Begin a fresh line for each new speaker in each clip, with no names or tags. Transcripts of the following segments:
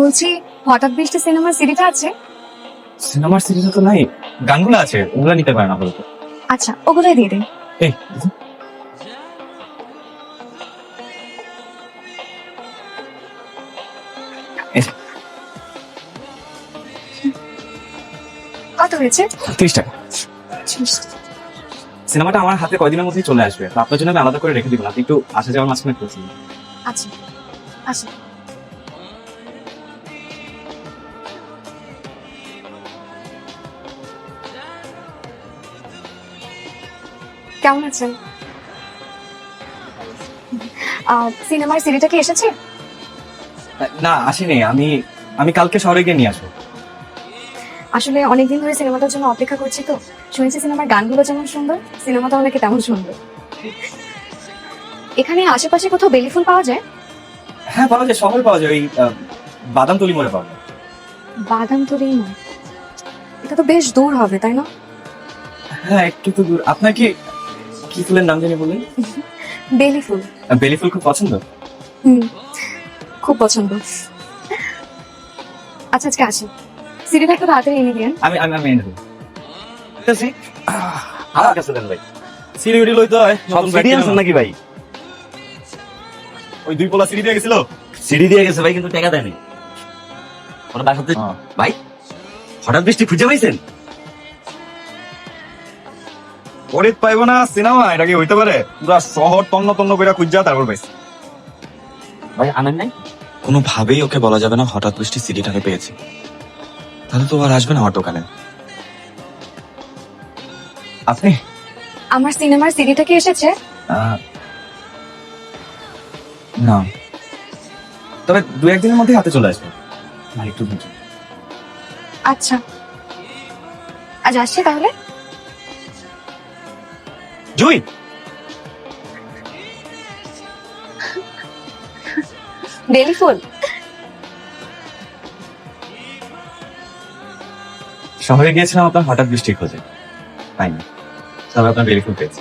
বলছি হঠাৎ বৃষ্টি সিনেমার সিডিটা আছে?
সিনেমার সিরিজে তো নাই। গানগুলো আছে ওগুলো নিতে পারেন আপাতত।
আচ্ছা ওগুলোই দিয়ে দিন।
এই
কত হয়েছে?
ত্রিশ টাকা। সিনেমাটা আমার হাতে কয়দিনের মধ্যেই চলে আসবে। তো আপনার জন্য আমি আলাদা করে রেখে দিব আপনি একটু আসা যাওয়ার মাঝখানে
আচ্ছা আচ্ছা কেমন আছেন? সিনেমার সিডিটা কি এসেছে?
না আসেনি। আমি আমি কালকে শহরে গিয়ে নিয়ে আসব।
আসলে অনেকদিন ধরে সিনেমাটার জন্য অপেক্ষা করছি তো। শুনেছি সিনেমার গানগুলো যেমন সুন্দর সিনেমাটাও নাকি তেমন সুন্দর। এখানে আশেপাশে কোথাও বেলি ফুল পাওয়া যায়?
হ্যাঁ পাওয়া যায় শহরে পাওয়া যায়। ওই বাদাম তলি মোড়ে পাওয়া যায়।
বাদাম তরি নয় এটা তো বেশ দূর হবে তাই না?
হ্যাঁ একটু তো দূর। আপনার কি কি ফুলের নাম জানি বললেন
বেলি ফুল।
বেলি ফুল খুব পছন্দ?
হুম খুব পছন্দ। আচ্ছা আজকে আসি। সিডিটা একটু তাড়াতাড়ি এনে দিন
আমি আমি আমি এনে দেবো। আমার কাছে দেন ভাই। সিঁড়ি লই তো
সব সিডি আনছেন নাকি ভাই?
ওই দুই পোলা সিঁড়ি দিয়ে গেছিল?
সিডি দিয়ে গেছে ভাই কিন্তু টাকা দেয়নি। ওরা বাসাতে ভাই হঠাৎ বৃষ্টি খুঁজে পাইছেন?
পরিত পাইব না সিনেমা এটা কি হইতে পারে? পুরা শহর তন্ন তন্ন করে খুঁজা তারপর পাইছি।
ভাই আনেন নাই?
কোনোভাবেই ওকে বলা যাবে না হঠাৎ বৃষ্টি সিডিটাকে পেয়েছি। তাহলে তো আর আসবে না আমার দোকানে।
আপনি?
আমার সিনেমার সিডিটা কি এসেছে?
আহ, না। তবে দু একদিনের মধ্যে হাতে চলে আসবে। আর একটু ধৈর্য।
আচ্ছা। আজ আসছি তাহলে?
জুই।
ফুল
শহরে গিয়েছিলাম আপনার হঠাৎ বৃষ্টি খোঁজে। পাইনি। তবে আপনার ফুল পেয়েছি।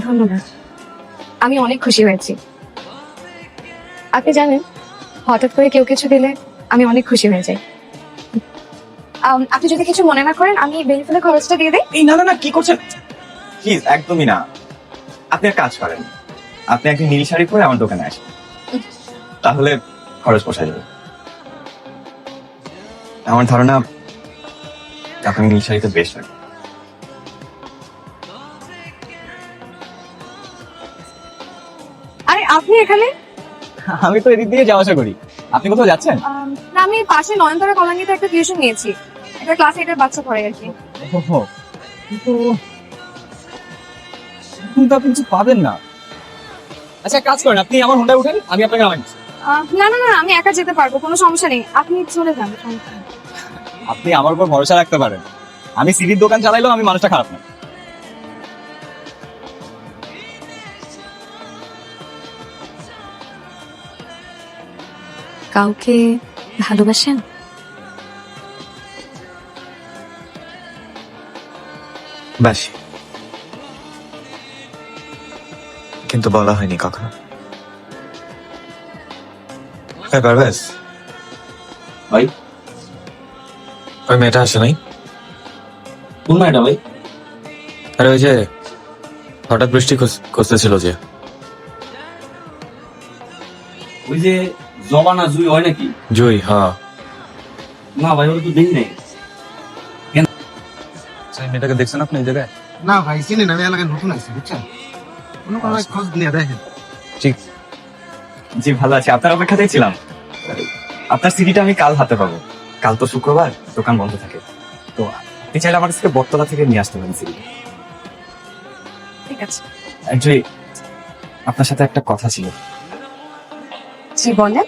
ধন্যবাদ। আমি অনেক খুশি হয়েছি। আপনি জানেন হঠাৎ করে কেউ কিছু দিলে আমি অনেক খুশি হয়ে যাই। আপনি যদি কিছু মনে না করেন আমি বেলি ফুলের খরচটা দিয়ে দিই।
এই না না না কি করছেন? প্লিজ একদমই না। আপনি এক কাজ করেন। আপনি একদিন নীল শাড়ি পরে আমার দোকানে আসেন। তাহলে খরচ পোষা যাবে। আমার ধারণা আপনি নীল শাড়িতে বেশ লাগে।
আরে আপনি এখানে?
আমি তো এদিক দিয়ে যাওয়া আসা করি। আপনি কোথাও যাচ্ছেন?
না, আমি পাশে নয়নতারা কলাঙ্গিতে একটা টিউশন নিয়েছি। একটা ক্লাস এইটের বাচ্চা পড়ে আর কি।
কিন্তু কিন্তু আপনি কিছু পাবেন না। আচ্ছা কাজ করেন আপনি আমার হোন্ডায় উঠেন আমি আপনাকে নামাই
না না না আমি একা যেতে পারব কোনো সমস্যা নেই। আপনি চলে যান
আপনি আমার উপর ভরসা রাখতে পারেন। আমি সিডির দোকান চালাইলেও আমি মানুষটা খারাপ না।
কাউকে ভালোবাসেন?
বাসি। কিন্তু বলা হয়নি কখনো। হ্যাঁ পারভেজ।
ভাই।
ওই মেয়েটা আসে নাই।
কোন মেয়েটা ভাই?
আরে ওই যে হঠাৎ বৃষ্টি খুঁজতেছিল যে।
ওই যে জবানা জুই হয় নাকি?
জুই হ্যাঁ।
না ভাই ওরা তো দেখি নাই।
আচ্ছা, এই মেয়েটাকে দেখছেন আপনি এই জায়গায়?
না ভাই চিনি না আমি এলাকায় নতুন আছি বুঝছেন? কোনো কোনো খোঁজ নিয়ে দেখেন।
জি ভালো আছি। আপনার অপেক্ষাতেই ছিলাম আপনার সিডিটা আমি কাল হাতে পাবো। কাল তো শুক্রবার দোকান বন্ধ থাকে। তো আপনি চাইলে আমার কাছে বটতলা থেকে নিয়ে আসতে পারেন সিডি।
ঠিক আছে।
অ্যাকচুয়ালি আপনার সাথে একটা কথা ছিল।
জি বলেন।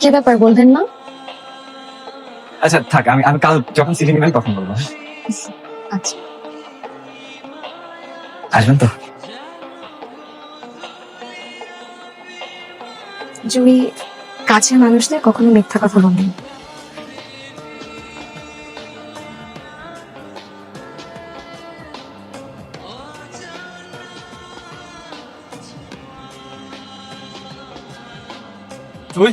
কি ব্যাপার বলবেন না?
আচ্ছা থাক আমি আমি কাল যখন সিডি নেবেন তখন বলব।
আচ্ছা।
আসবেন তো?
জুই কাছের মানুষদের কখনো মিথ্যা কথা বলেন
তুই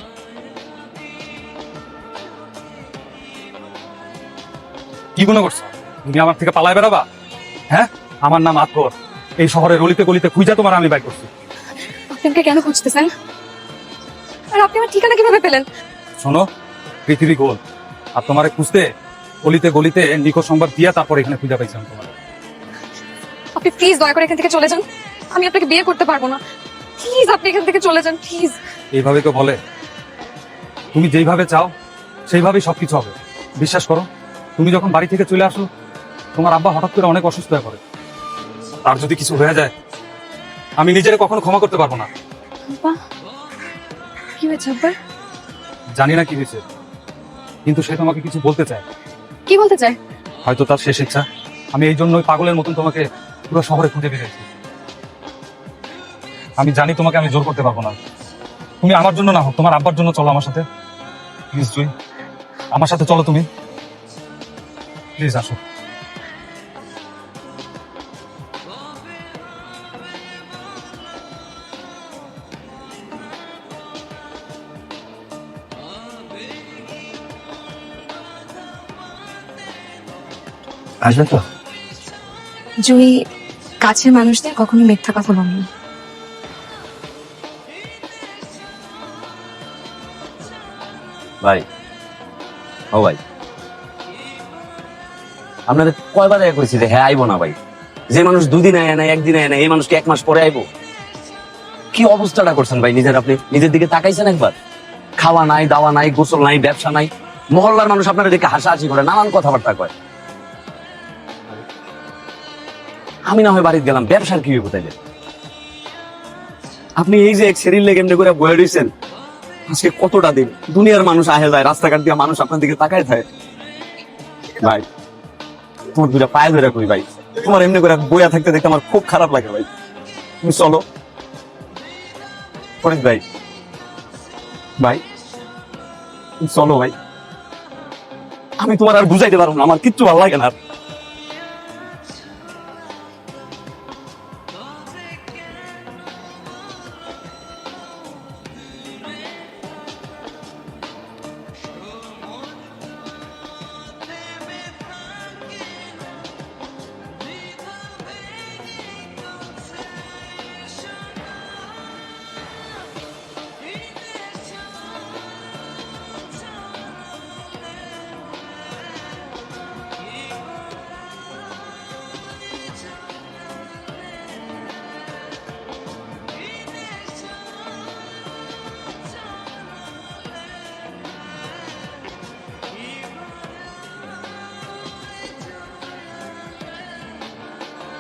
কি গুণ করছ? তুমি আমার থেকে পালায় বেড়াবা হ্যাঁ? আমার নাম আকবর। এই শহরের গলিতে গলিতে খুঁজা তোমার আমি বাই করছি।
আপনি আমাকে কেন খুঁজতেছেন? আর আপনি আমার ঠিকানা কীভাবে পেলেন?
শোনো পৃথিবী গোল। আর তোমারে খুঁজতে গলিতে গলিতে নিখোঁজ সংবাদ দিয়া তারপর এখানে খুঁজা পাইছিলাম তোমার।
আপনি প্লিজ দয়া করে এখান থেকে চলে যান। আমি আপনাকে বিয়ে করতে পারব না। প্লিজ আপনি এখান থেকে চলে যান প্লিজ
এইভাবে তো বলে? তুমি যেইভাবে চাও সেইভাবেই সবকিছু হবে। বিশ্বাস করো তুমি যখন বাড়ি থেকে চলে আসো তোমার আব্বা হঠাৎ করে অনেক অসুস্থ হয়ে পড়ে। তার যদি কিছু হয়ে যায় আমি নিজের কখনো ক্ষমা করতে পারব না।
কি হয়েছে
জানি না কি হয়েছে কিন্তু সে তোমাকে কিছু বলতে চায়।
কি বলতে চায়?
হয়তো তার শেষ ইচ্ছা। আমি এই জন্যই পাগলের মতন তোমাকে পুরো শহরে খুঁজে বেরিয়েছি আমি জানি তোমাকে আমি জোর করতে পারব না। তুমি আমার জন্য না হোক তোমার আব্বার জন্য চলো আমার সাথে। প্লিজ জুই। আমার সাথে চলো তুমি। প্লিজ আসো।
আসবে তো?
জুই কাছের মানুষদের কখনো মিথ্যা কথা বলে
ভাই। ও ভাই। আপনাদের কয়বার দেখা করেছি যে হ্যাঁ আইবো না ভাই। যে মানুষ দুদিন আয় না একদিন আয় না এই মানুষকে এক মাস পরে আইবো। কি অবস্থাটা করছেন ভাই নিজের আপনি? নিজের দিকে তাকাইছেন একবার? খাওয়া নাই, দাওয়া নাই, গোসল নাই, ব্যবসা নাই। মহল্লার মানুষ আপনার দিকে হাসাহাসি করে, নানান কথাবার্তা কয়। আমি না হয় বাড়িতে গেলাম, ব্যবসার কি কোথায় আপনি এই যে এক শরীর লেগে এমনি করে বয়ে রয়েছেন আজকে কতটা দিন? দুনিয়ার মানুষ আহে যায় রাস্তাঘাট দিয়ে মানুষ আপনার দিকে তাকায় থাকে। ভাই, তোমার দুটা পায়ে ধরে কই ভাই? তোমার এমনি করে বইয়া থাকতে দেখতে আমার খুব খারাপ লাগে ভাই। তুমি চলো। ফরিদ ভাই। ভাই চলো ভাই। আমি তোমার আর বুঝাইতে পারব না, আমার কিচ্ছু ভালো লাগে না।